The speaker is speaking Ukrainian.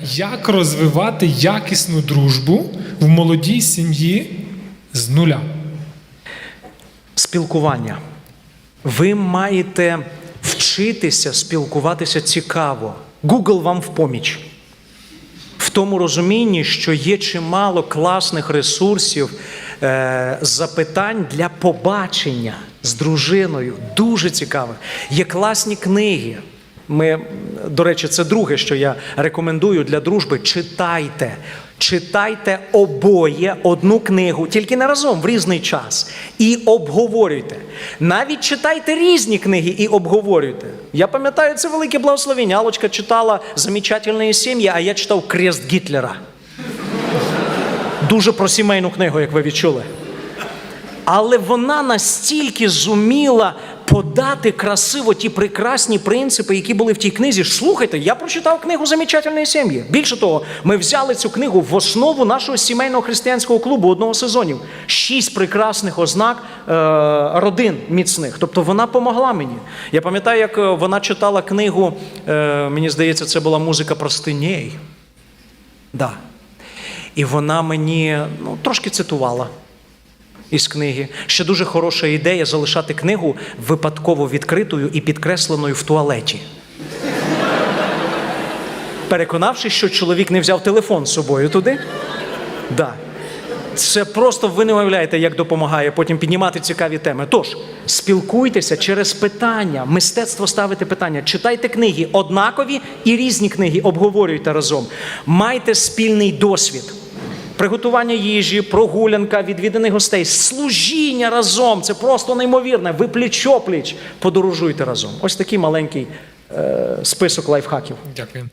Як розвивати якісну дружбу в молодій сім'ї з нуля? Спілкування. Ви маєте вчитися спілкуватися цікаво. Google вам в поміч. В тому розумінні, що є чимало класних ресурсів, е, запитань для побачення з дружиною. Дуже цікавих. Є класні книги. Ми, до речі, це друге, що я рекомендую для дружби. Читайте. Читайте обоє одну книгу, тільки не разом в різний час. І обговорюйте. Навіть читайте різні книги і обговорюйте. Я пам'ятаю, це велике благословення. Алочка читала замечательні сім'ї, а я читав Крест Гітлера. Дуже про сімейну книгу, як ви відчули. Але вона настільки зуміла подати красиво ті прекрасні принципи, які були в тій книзі. Слухайте, я прочитав книгу Замечательної сім'ї. Більше того, ми взяли цю книгу в основу нашого сімейного християнського клубу одного сезонів. Шість прекрасних ознак е, родин міцних. Тобто вона помогла мені. Я пам'ятаю, як е, вона читала книгу, е, мені здається, це була музика простинєй. Да. І вона мені ну, трошки цитувала із книги. Ще дуже хороша ідея залишати книгу випадково відкритою і підкресленою в туалеті. Переконавшись, що чоловік не взяв телефон з собою туди. Да. Це просто ви не уявляєте, як допомагає потім піднімати цікаві теми. Тож, спілкуйтеся через питання, мистецтво ставити питання, читайте книги однакові і різні книги, обговорюйте разом. Майте спільний досвід. Приготування їжі, прогулянка, відвіданих гостей, служіння разом. Це просто неймовірне. Ви пліч-опліч подорожуйте разом. Ось такий маленький е, список лайфхаків. Дякую.